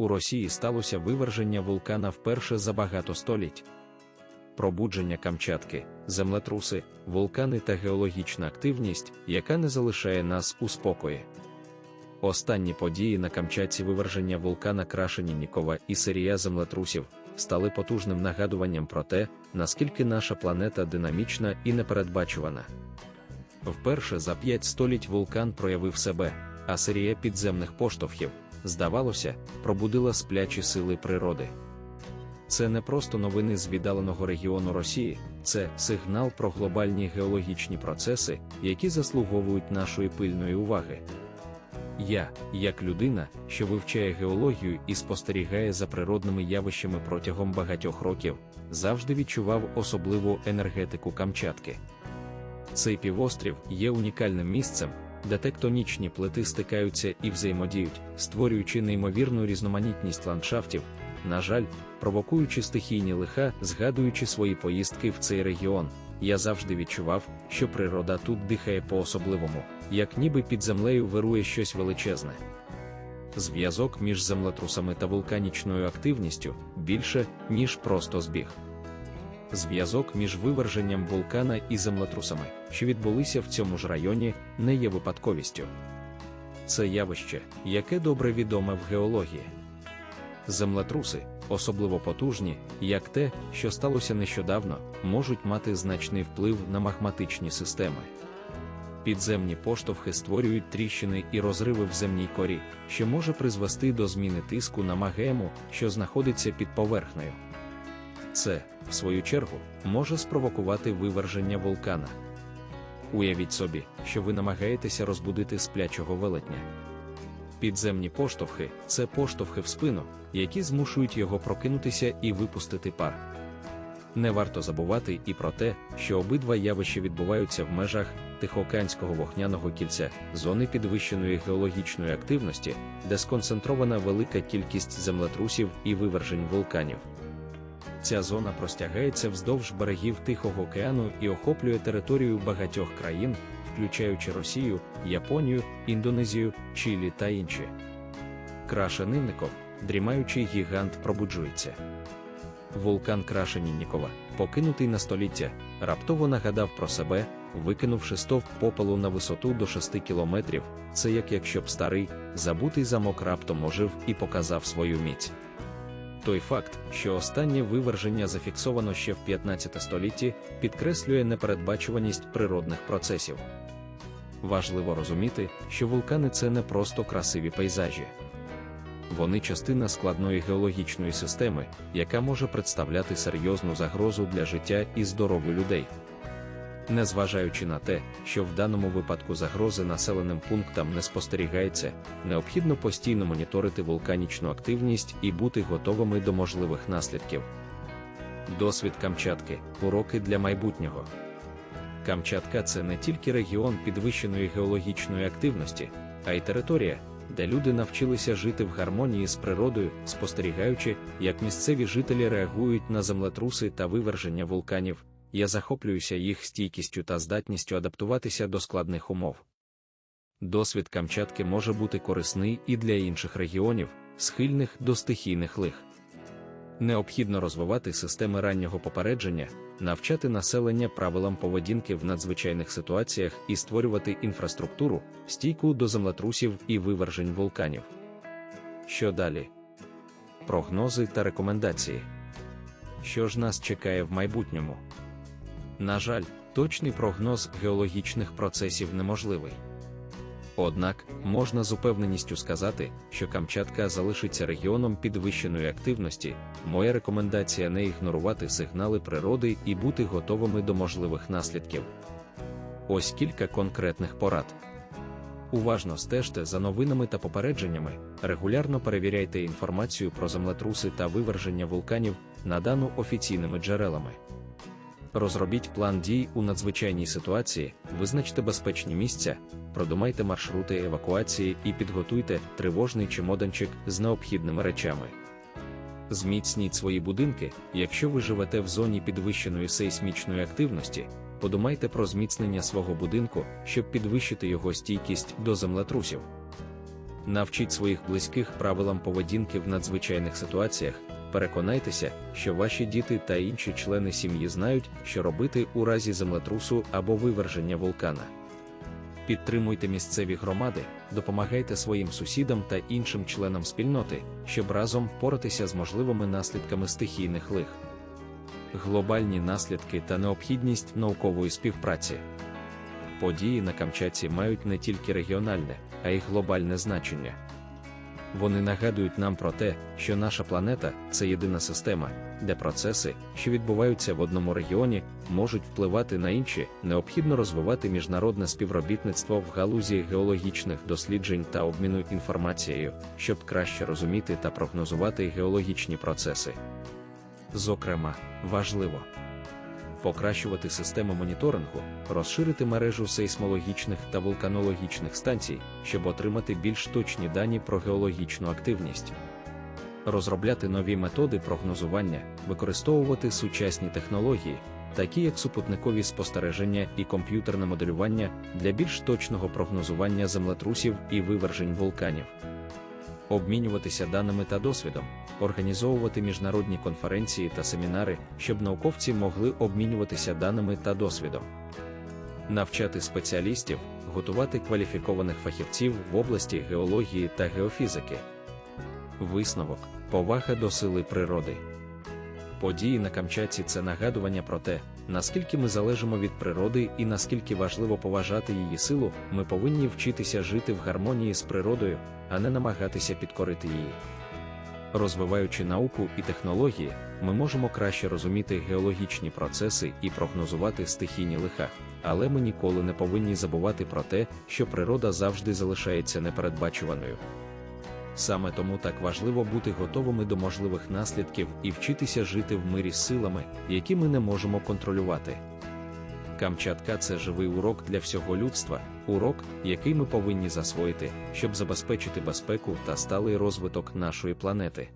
у Росії сталося виверження вулкана вперше за багато століть. Пробудження Камчатки, землетруси, вулкани та геологічна активність, яка не залишає нас у спокої. Останні події на Камчатці виверження вулкана Крашеніннікова і серія землетрусів стали потужним нагадуванням про те, наскільки наша планета динамічна і непередбачувана. Вперше за п'ять століть вулкан проявив себе, а серія підземних поштовхів, здавалося, пробудила сплячі сили природи. Це не просто новини з віддаленого регіону Росії, це сигнал про глобальні геологічні процеси, які заслуговують нашої пильної уваги. Я, як людина, що вивчає геологію і спостерігає за природними явищами протягом багатьох років, завжди відчував особливу енергетику Камчатки. Цей півострів є унікальним місцем, де тектонічні плити стикаються і взаємодіють, створюючи неймовірну різноманітність ландшафтів, на жаль, провокуючи стихійні лиха, згадуючи свої поїздки в цей регіон, я завжди відчував, що природа тут дихає по-особливому, як ніби під землею вирує щось величезне. Зв'язок між землетрусами та вулканічною активністю більше, ніж просто збіг. Зв'язок між виверженням вулкана і землетрусами, що відбулися в цьому ж районі, не є випадковістю. Це явище, яке добре відоме в геології. Землетруси, особливо потужні, як те, що сталося нещодавно, можуть мати значний вплив на магматичні системи. Підземні поштовхи створюють тріщини і розриви в земній корі, що може призвести до зміни тиску на магему, що знаходиться під поверхнею. Це, в свою чергу, може спровокувати виверження вулкана. Уявіть собі, що ви намагаєтеся розбудити сплячого велетня. Підземні поштовхи це поштовхи в спину, які змушують його прокинутися і випустити пар. Не варто забувати і про те, що обидва явища відбуваються в межах Тихоокеанського вогняного кільця, зони підвищеної геологічної активності, де сконцентрована велика кількість землетрусів і вивержень вулканів. Ця зона простягається вздовж берегів Тихого океану і охоплює територію багатьох країн, включаючи Росію, Японію, Індонезію, Чилі та інші. Крашенинников, дрімаючий гігант, пробуджується. Вулкан Крашеніннікова, покинутий на століття, раптово нагадав про себе, викинувши стовп попелу на висоту до 6 кілометрів. Це як якщо б старий, забутий замок раптом ожив і показав свою міць. Той факт, що останнє виверження зафіксовано ще в 15 столітті, підкреслює непередбачуваність природних процесів. Важливо розуміти, що вулкани це не просто красиві пейзажі. Вони частина складної геологічної системи, яка може представляти серйозну загрозу для життя і здоров'я людей. Незважаючи на те, що в даному випадку загрози населеним пунктам не спостерігається, необхідно постійно моніторити вулканічну активність і бути готовими до можливих наслідків. Досвід Камчатки уроки для майбутнього. Камчатка це не тільки регіон підвищеної геологічної активності, а й територія, де люди навчилися жити в гармонії з природою, спостерігаючи, як місцеві жителі реагують на землетруси та виверження вулканів. Я захоплююся їх стійкістю та здатністю адаптуватися до складних умов. Досвід Камчатки може бути корисний і для інших регіонів, схильних до стихійних лих. Необхідно розвивати системи раннього попередження, навчати населення правилам поведінки в надзвичайних ситуаціях і створювати інфраструктуру, стійку до землетрусів і вивержень вулканів. Що далі? Прогнози та рекомендації. Що ж нас чекає в майбутньому? На жаль, точний прогноз геологічних процесів неможливий. Однак можна з упевненістю сказати, що Камчатка залишиться регіоном підвищеної активності. Моя рекомендація не ігнорувати сигнали природи і бути готовими до можливих наслідків. Ось кілька конкретних порад. Уважно стежте за новинами та попередженнями, регулярно перевіряйте інформацію про землетруси та виверження вулканів, надану офіційними джерелами. Розробіть план дій у надзвичайній ситуації, визначте безпечні місця, продумайте маршрути евакуації і підготуйте тривожний чемоданчик з необхідними речами. Зміцніть свої будинки, якщо ви живете в зоні підвищеної сейсмічної активності, подумайте про зміцнення свого будинку, щоб підвищити його стійкість до землетрусів. Навчіть своїх близьких правилам поведінки в надзвичайних ситуаціях. Переконайтеся, що ваші діти та інші члени сім'ї знають, що робити у разі землетрусу або виверження вулкана. Підтримуйте місцеві громади, допомагайте своїм сусідам та іншим членам спільноти, щоб разом впоратися з можливими наслідками стихійних лих. Глобальні наслідки та необхідність наукової співпраці. Події на Камчатці мають не тільки регіональне, а й глобальне значення. Вони нагадують нам про те, що наша планета це єдина система, де процеси, що відбуваються в одному регіоні, можуть впливати на інші, необхідно розвивати міжнародне співробітництво в галузі геологічних досліджень та обміну інформацією, щоб краще розуміти та прогнозувати геологічні процеси. Зокрема, важливо покращувати систему моніторингу, розширити мережу сейсмологічних та вулканологічних станцій, щоб отримати більш точні дані про геологічну активність, розробляти нові методи прогнозування, використовувати сучасні технології, такі як супутникові спостереження і комп'ютерне моделювання для більш точного прогнозування землетрусів і вивержень вулканів. Обмінюватися даними та досвідом, організовувати міжнародні конференції та семінари, щоб науковці могли обмінюватися даними та досвідом, навчати спеціалістів, готувати кваліфікованих фахівців в області геології та геофізики. Висновок, повага до сили природи. Події на Камчатці це нагадування про те, наскільки ми залежимо від природи і наскільки важливо поважати її силу, ми повинні вчитися жити в гармонії з природою, а не намагатися підкорити її. Розвиваючи науку і технології, ми можемо краще розуміти геологічні процеси і прогнозувати стихійні лиха, але ми ніколи не повинні забувати про те, що природа завжди залишається непередбачуваною. Саме тому так важливо бути готовими до можливих наслідків і вчитися жити в мирі з силами, які ми не можемо контролювати. Камчатка це живий урок для всього людства, урок, який ми повинні засвоїти, щоб забезпечити безпеку та сталий розвиток нашої планети.